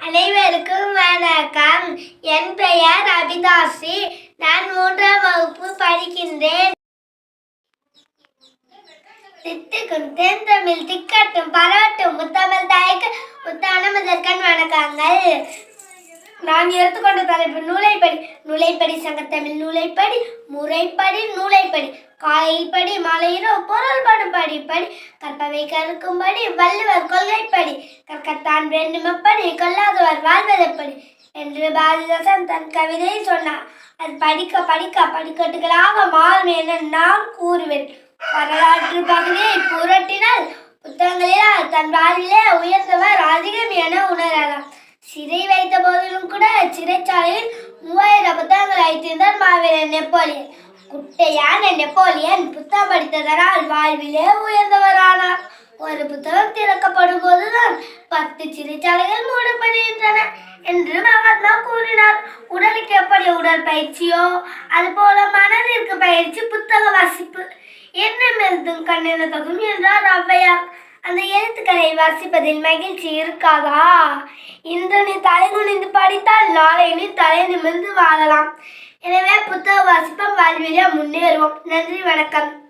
அனைவருக்கும் வணக்கம். என் பெயர் அபிதாசி. நான் மூன்றாம் வகுப்பு படிக்கின்றேன். தித்துக்கும் தென்தமிழ் திக்கட்டும் பரவட்டும் முத்தமிழ் தாய்க்கு முத்தான முதற்கண் வணக்கங்கள். நான் எடுத்துக்கொண்ட தலைப்பு நூலைப்படி நூலைப்படி சங்கத்தமிழ் நூலைப்படி முறைப்படி நூலைப்படி காலைப்படி மாலையிலோ பொருள்படும் படிப்படி கற்பவை கற்கும்படி வள்ளுவர் கொள்கைப்படி கற்கத்தான் வேண்டுமப்படி கொல்லாதவர் வாழ்வதெப்படி என்று பாரதிதாசன் தன் கவிதையை சொன்னார். அது படிக்க படிக்க படிக்கட்டுகளாக மாறும் என நான் கூறுவேன். வரலாற்று பகுதியை புரட்டினால் புத்தகங்களில் தன் வாழ்விலே உயர்ந்தவர் அதிகம் என உணரலாம். சிறை வைத்த போதிலும் கூட சிறைச்சாலையில் மூவாயிரம் புத்தகங்கள் வைத்திருந்தார் மாவீரன் நெப்போலியன். குட்டையான நெப்போலியன் புத்தகம் படித்ததனால் வாழ்விலே உயர் ஒரு புத்தகம் திறக்கப்படும் போதுதான் பத்து சிறைச்சாலைகள் மூடப்படுகின்றன என்று மகாத்மா கூறினார். உடலுக்கு எப்படி உடற்பயிற்சியோ அதுபோல மனதிற்கு பயிற்சி புத்தக வாசிப்பு. எண்ணம் எழுதும் கண்ணெழுத்தகும் என்றார் ஔவையார். அந்த எழுத்துக்களை வாசிப்பதில் மகிழ்ச்சி இருக்காதா? இன்று நீ தலை குனிந்து படித்தால் நாளை நீ தலை நிமிர்ந்து வாழலாம். எனவே புத்தக வாசிப்பம் வாழ்விலே முன்னேறுவோம். நன்றி வணக்கம்.